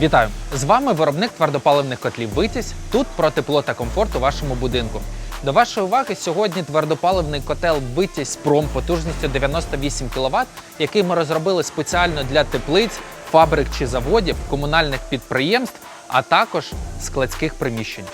Вітаю! З вами виробник твердопаливних котлів Витязь. Тут про тепло та комфорт у вашому будинку. До вашої уваги сьогодні твердопаливний котел Витязь Пром потужністю 98 кВт, який ми розробили спеціально для теплиць, фабрик чи заводів, комунальних підприємств, а також складських приміщень.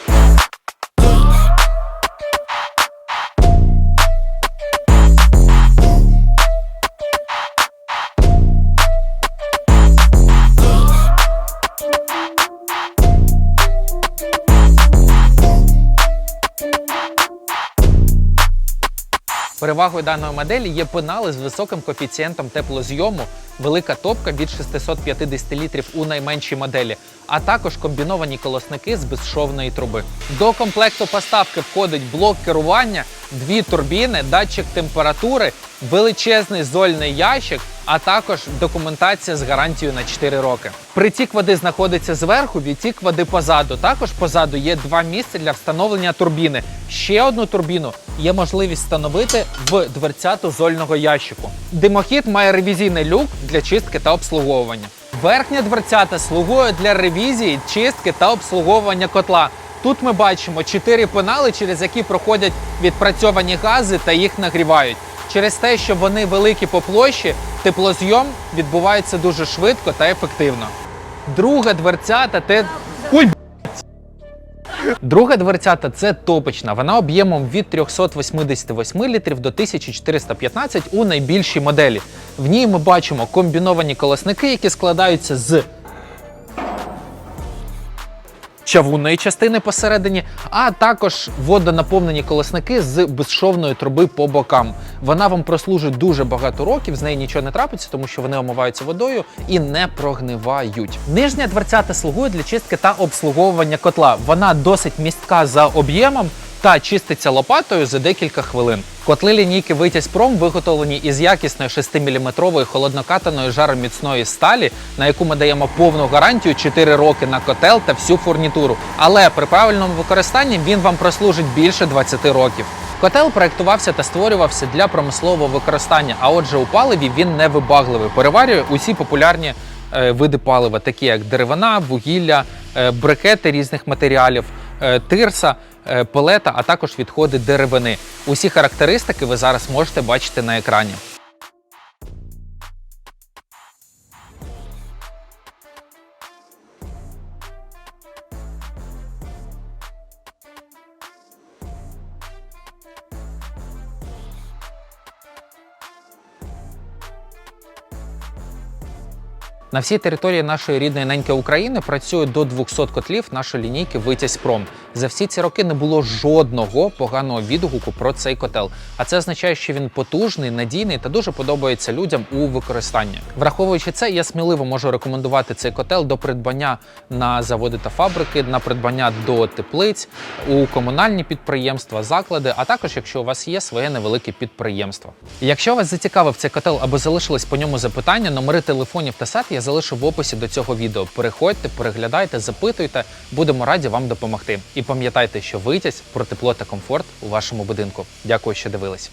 Перевагою даної моделі є пенали з високим коефіцієнтом теплозйому, велика топка від 650 літрів у найменшій моделі, а також комбіновані колосники з безшовної труби. До комплекту поставки входить блок керування, дві турбіни, датчик температури, величезний зольний ящик, а також документація з гарантією на 4 роки. Притік води знаходиться зверху, відтік води позаду. Також позаду є два місця для встановлення турбіни. Ще одну турбіну є можливість встановити в дверцяту зольного ящику. Димохід має ревізійний люк для чистки та обслуговування. Верхня дверцята слугує для ревізії, чистки та обслуговування котла. Тут ми бачимо чотири пенали, через які проходять відпрацьовані гази та їх нагрівають. Через те, що вони великі по площі, теплозйом відбувається дуже швидко та ефективно. Друга дверцята те. Друга дверцята це топочна. Вона об'ємом від 388 літрів до 1415 у найбільшій моделі. В ній ми бачимо комбіновані колосники, які складаються з чавунної частини посередині, а також водонаповнені колосники з безшовної труби по бокам. Вона вам прослужить дуже багато років, з неї нічого не трапиться, тому що вони омиваються водою і не прогнивають. Нижня дверцята слугує для чистки та обслуговування котла. Вона досить містка за об'ємом. Та чиститься лопатою за декілька хвилин. Котли лінійки Витязь Пром виготовлені із якісної 6-мм холоднокатаної жароміцної сталі, на яку ми даємо повну гарантію 4 роки на котел та всю фурнітуру. Але при правильному використанні він вам прослужить більше 20 років. Котел проектувався та створювався для промислового використання, а отже, у паливі він не вибагливий. Переварює усі популярні е, види палива, такі як деревина, вугілля, е, брикети різних матеріалів, тирса, е, пелета, а також відходи деревини. Усі характеристики ви зараз можете бачити на екрані. На всій території нашої рідної неньки України працює до 200 котлів нашої лінійки Витязь Пром. За всі ці роки не було жодного поганого відгуку про цей котел. А це означає, що він потужний, надійний та дуже подобається людям у використанні. Враховуючи це, я сміливо можу рекомендувати цей котел до придбання на заводи та фабрики, на придбання до теплиць, у комунальні підприємства, заклади, а також якщо у вас є своє невелике підприємство. Якщо вас зацікавив цей котел або залишились по ньому запитання, номери телефонів та сайт я залишу в описі до цього відео. Переходьте, переглядайте, запитуйте, будемо раді вам допомогти. І пам'ятайте, що витязь про тепло та комфорт у вашому будинку. Дякую, що дивились.